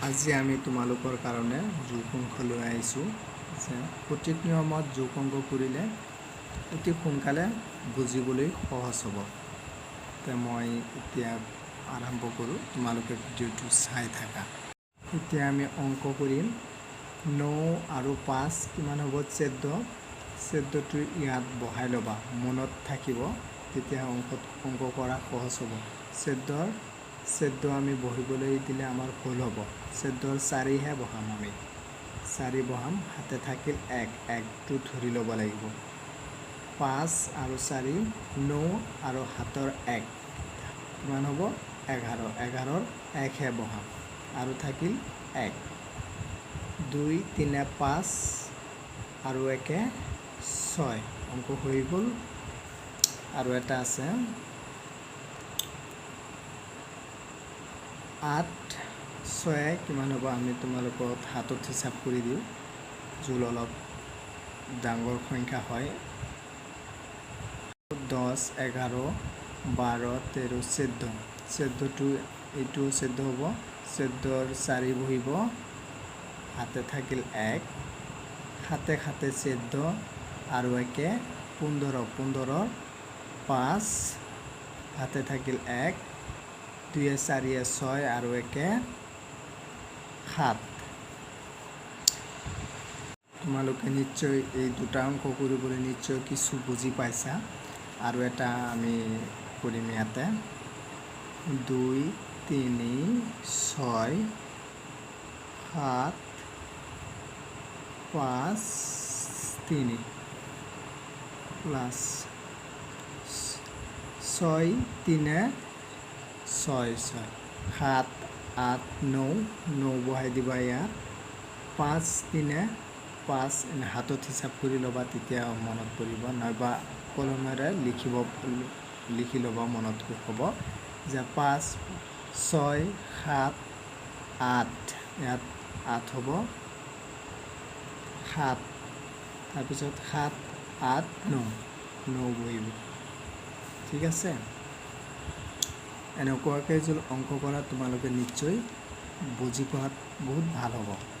আজি আমি তোমালোকৰ কাৰণে যোগ অঙ্ক লৈ আহিছোঁ। যে সঠিক নিয়মত যোগ অঙ্ক কৰিলে অতি সোনকালে বুজিবলৈ সহজ হ'ব। তে মই এতিয়া আৰম্ভ কৰোঁ। তোমালোকে ভিডিঅ'টো চাই থাকা। এতিয়া আমি অঙ্ক কৰিম। ন আৰু পাঁচ কিমান হ'ব? চৈধ্য। চৈধ্যটো ইয়াত বহাই ল'বা। মনত থাকিব। তেতিয়া অংকত অঙ্ক কৰা সহজ হ'ব। চৈধ্যৰ চৈধ্য আমি বহিবলৈ দিলে আমাৰ ভুল হ'ব। চৈধ্যৰ চাৰিহে বহাম আমি। চাৰি বহাম, হাতে থাকিল এক, একটো ধৰি ল'ব লাগিব। পাঁচ আৰু চাৰি, ন আৰু হাতৰ এক। কিমান হ'ব? এঘাৰ। এঘাৰৰ একহে বহাম আৰু থাকিল এক। দুই, তিনি পাঁচ আৰু একে ছয়। অঙ্ক হৈ গ'ল। আৰু এটা আছে। আঠ ছয়ে কিমান হ'ব, আমি তোমালোকক হাতত হিচাপ কৰি দিওঁ। জোল অলপ ডাঙৰ সংখ্যা হয়। দহ, এঘাৰ, বাৰ, তেৰ, চৈধ্য। চৈধ্যটো, এইটো চৈধ্য হ'ব। চৈধ্যৰ চাৰি বহিব। হাতে থাকিল এক। সাতে সাতে চৈধ্য। আৰু একে পোন্ধৰ, পোন্ধৰৰ পাঁচ। হাতে থাকিল এক। দুয়ে চাৰিয়ে ছয় আৰু একে সাত। তোমালোকে নিশ্চয় এই দুটা অঙ্ক কৰিবলৈ নিশ্চয় কিছু বুজি পাইছা। আৰু এটা আমি কৰিম ইয়াতে। দুই, তিনি, ছয়, সাত, পাঁচ, তিনি। প্লাছ ছয়, তিনি ছয় ছয়। সাত আঠ ন ন বহাই দিবা ইয়াত পাঁচ তিনি পাঁচ হাতত হিচাপ কৰি ল'বা তেতিয়া মনত পৰিব। নাইবা কলমেৰে লিখিব লিখি ল'বা মনত হ'ব যে পাঁচ ছয় সাত আঠ। ইয়াত আঠ হ'ব। সাত তাৰপিছত সাত আঠ ন। ন বহিব। ঠিক আছে? এনেকুৱাকৈ যদি অংক কৰা তোমালোকে নিশ্চয় বুজি পোৱাত বহুত ভাল হ'ব।